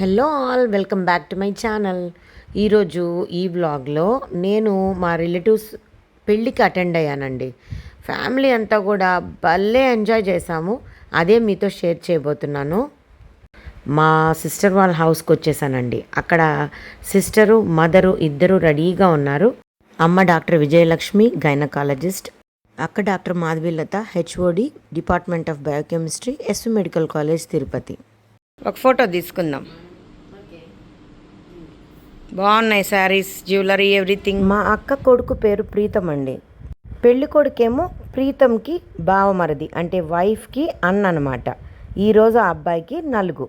Hello all welcome back to my channel. ఈరోజు ఈ బ్లాగ్లో నేను మా రిలేటివ్స్ పెళ్ళికి అటెండ్ అయ్యానండి. ఫ్యామిలీ అంతా కూడా భలే ఎంజాయ్ చేశాము. అదే మీతో షేర్ చేయబోతున్నాను. మా సిస్టర్ వాళ్ళ హౌస్కి వచ్చేసానండి. అక్కడ సిస్టరు మదరు ఇద్దరు రెడీగా ఉన్నారు. అమ్మ డాక్టర్ విజయలక్ష్మి గైనకాలజిస్ట్. అక్క doctor Madhavilatha HOD department of biochemistry SV medical college Tirupati. ఒక ఫోటో తీసుకుందాం. బాగున్నాయి శారీస్ జ్యువెలరీ ఎవ్రీథింగ్. మా అక్క కొడుకు పేరు ప్రీతం అండి. పెళ్ళి కొడుకేమో ప్రీతంకి బావమరది అంటే వైఫ్కి అన్న అనమాట ఈరోజు ఆ అబ్బాయికి నలుగు.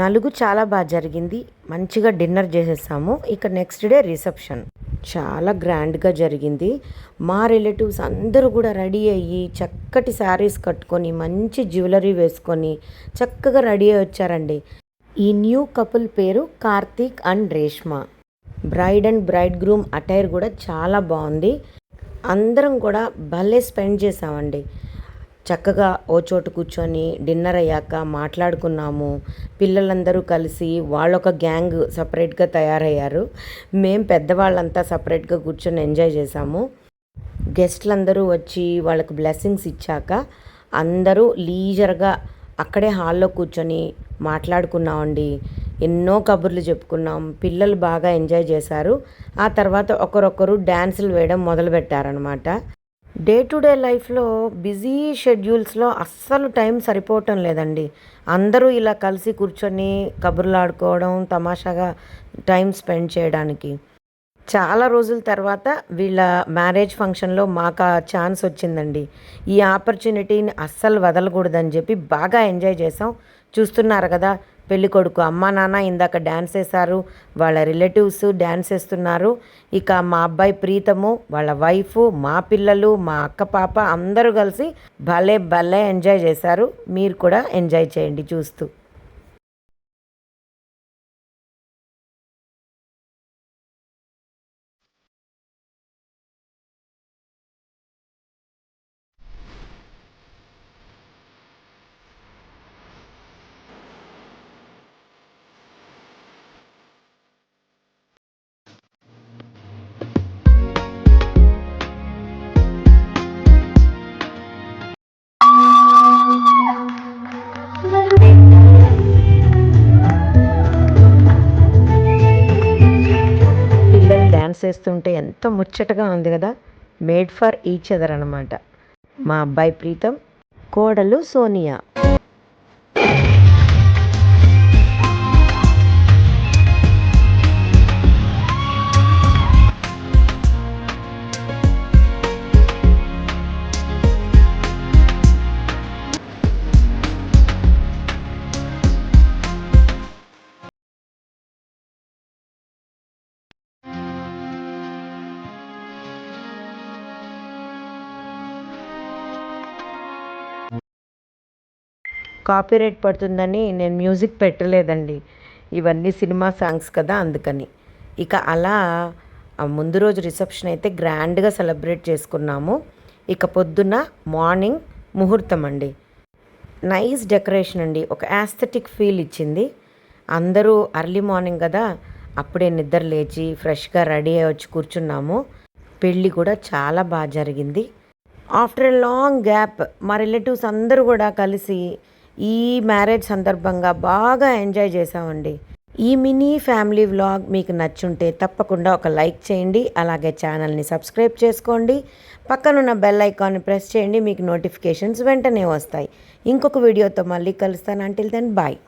నలుగు చాలా బాగా జరిగింది. మంచిగా డిన్నర్ చేసేసాము. ఇక నెక్స్ట్ డే రిసెప్షన్. చాలా గ్రాండ్గా జరిగింది. మా రిలేటివ్స్ అందరూ కూడా రెడీ అయ్యి చక్కటి శారీస్ కట్టుకొని మంచి జ్యువెలరీ వేసుకొని చక్కగా రెడీ అయ్యి వచ్చారండి. ఈ న్యూ కపుల్ పేరు Karthik and Reshma. Bride and bride groom attire కూడా చాలా బాగుంది. అందరం కూడా భలే స్పెండ్ చేసామండి. చక్కగా ఓ చోటు కూర్చొని డిన్నర్ అయ్యాక మాట్లాడుకున్నాము. పిల్లలందరూ కలిసి వాళ్ళొక గ్యాంగ్ సపరేట్గా తయారయ్యారు. మేం పెద్దవాళ్ళంతా సపరేట్గా కూర్చొని ఎంజాయ్ చేసాము గెస్ట్లందరూ వచ్చి వాళ్ళకి బ్లెస్సింగ్స్ ఇచ్చాక అందరూ లీజర్గా అక్కడే హాల్లో కూర్చొని మాట్లాడుకున్నామండి. ఎన్నో కబుర్లు చెప్పుకున్నాం. పిల్లలు బాగా ఎంజాయ్ చేశారు. ఆ తర్వాత ఒకరొకరు డ్యాన్సులు వేయడం మొదలుపెట్టారనమాట డే టు డే లైఫ్లో బిజీ షెడ్యూల్స్లో అస్సలు టైం సరిపోవటం లేదండి. అందరూ ఇలా కలిసి కూర్చొని కబుర్లు ఆడుకోవడం తమాషాగా టైం స్పెండ్ చేయడానికి. చాలా రోజుల తర్వాత వీళ్ళ మ్యారేజ్ ఫంక్షన్లో మాకు ఆ ఛాన్స్ వచ్చిందండి. ఈ ఆపర్చునిటీని అస్సలు వదలకూడదని చెప్పి బాగా ఎంజాయ్ చేసాం చూస్తున్నారు కదా పెళ్ళి కొడుకు అమ్మ నాన్న ఇందాక డ్యాన్స్ వేశారు వాళ్ళ రిలేటివ్స్ డ్యాన్స్ వేస్తున్నారు. ఇక మా అబ్బాయి ప్రీతము వాళ్ళ వైఫ్ మా పిల్లలు మా అక్క పాప అందరూ కలిసి భలే భలే ఎంజాయ్ చేశారు. మీరు కూడా ఎంజాయ్ చేయండి చూస్తూ. డ్యాన్స్ వేస్తుంటే ఎంత ముచ్చటగా ఉంది కదా. మేడ్ ఫర్ ఈచ్ అదర్ అనమాట మా అబ్బాయి ప్రీతం కోడలు సోనియా. కాపీరైట్ పడుతుందని నేను మ్యూజిక్ పెట్టలేదండి. ఇవన్నీ సినిమా సాంగ్స్ కదా అందుకని. ఇక అలా ముందు రోజు రిసెప్షన్ అయితే గ్రాండ్గా సెలబ్రేట్ చేసుకున్నాము. ఇక పొద్దున్న మార్నింగ్ ముహూర్తం అండి. నైస్ డెకరేషన్ అండి. ఒక యాస్థెటిక్ ఫీల్ ఇచ్చింది. అందరూ అర్లీ మార్నింగ్ కదా అప్పుడే నిద్ర లేచి ఫ్రెష్గా రెడీ అయ్యి వచ్చి కూర్చున్నాము. పెళ్ళి కూడా చాలా బాగా జరిగింది. ఆఫ్టర్ ఎ లాంగ్ గ్యాప్ మా రిలేటివ్స్ అందరూ కూడా కలిసి ఈ మ్యారేజ్ సందర్భంగా బాగా ఎంజాయ్ చేసామండి ఈ మినీ ఫ్యామిలీ వ్లాగ్ మీకు నచ్చుంటే తప్పకుండా ఒక లైక్ చేయండి అలాగే ఛానల్ని సబ్స్క్రైబ్ చేసుకోండి. పక్కనున్న బెల్ ఐకాన్ని ప్రెస్ చేయండి మీకు నోటిఫికేషన్స్ వెంటనే వస్తాయి. ఇంకొక వీడియోతో మళ్ళీ కలుస్తాను. Until then bye.